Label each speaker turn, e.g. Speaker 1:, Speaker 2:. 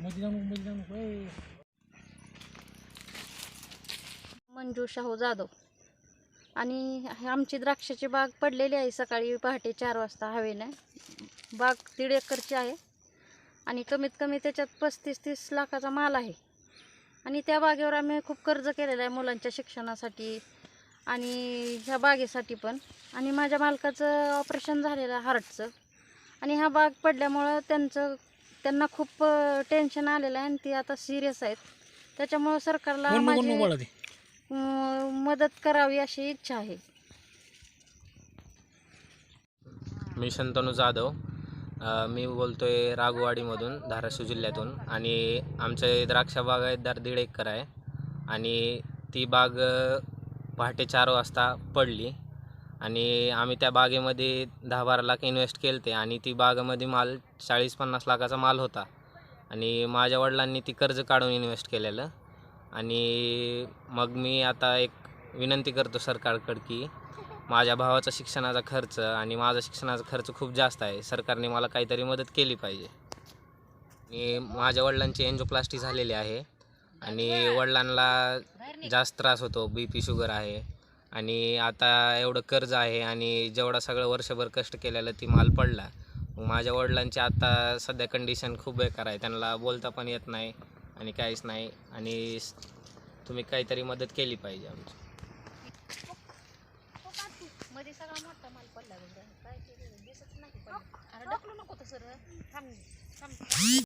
Speaker 1: मध्ये जाऊ मध्ये जाऊ ए.
Speaker 2: मंजू शाहू जाधव. आणि हे आमची द्राक्षाची बाग पडलेली आहे सकाळी पहाटे चार वाजता हवेनं. बाग दीड एकरची आहे. आणि कमीत कमी त्याच्यात पस्तीस तीस लाखाचा माल आहे. आणि त्या बागेवर आम्ही खूप कर्ज केलेलं आहे मुलांच्या शिक्षणासाठी आणि ह्या बागेसाठी पण. आणि माझ्या मालकाचं ऑपरेशन झालेलं आहे हार्टचं. आणि हा बाग पडल्यामुळं त्यांचं त्यांना खूप टेन्शन आलेलं आहे आणि ती आता सिरियस आहेत. त्याच्यामुळं सरकारला माझी अं, मदत करावी अशी इच्छा आहे.
Speaker 3: मी शंतनू जाधव. अ, मी बोलतो आहे रागवाडीमधून धाराशिव जिल्ह्यातून. आणि आमचे द्राक्षा बागायतदार दीड एकर आहे. आणि ती बाग अ, पहाटे चार वाजता पडली. आणि आम्ही त्या बागेमध्ये दहा बारा लाख इन्व्हेस्ट केले ते आणि ती बागेमध्ये माल चाळीस पन्नास लाखाचा माल होता. आणि माझ्या वडिलांनी ती कर्ज काढून इन्व्हेस्ट केलेलं. आणि मग मी आता एक विनंती करतो सरकारकडे की माझ्या भावाचा शिक्षणाचा खर्च आणि माझा शिक्षणाचा खर्च खूप जास्त आहे. सरकारने मला काहीतरी मदत केली पाहिजे. मी माझ्या वडिलांची एन्जोप्लास्टी झालेली आहे. आणि वडिलांना जास्त त्रास होतो बी पी शुगर आहे. आणि आता एवढं कर्ज आहे आणि जेवढा सगळं वर्षभर कष्ट केलेलं ती माल पडला माझ्या वडिलांची आता सध्या कंडिशन खूप बेकार आहे. त्यांना बोलता पण येत नाही आणि काहीच नाही आणि तुम्ही काहीतरी मदत केली पाहिजे आमची.
Speaker 2: मध्ये सगळा मोठा माल पडला काय दिसत नाही अरे नको थांब थांब.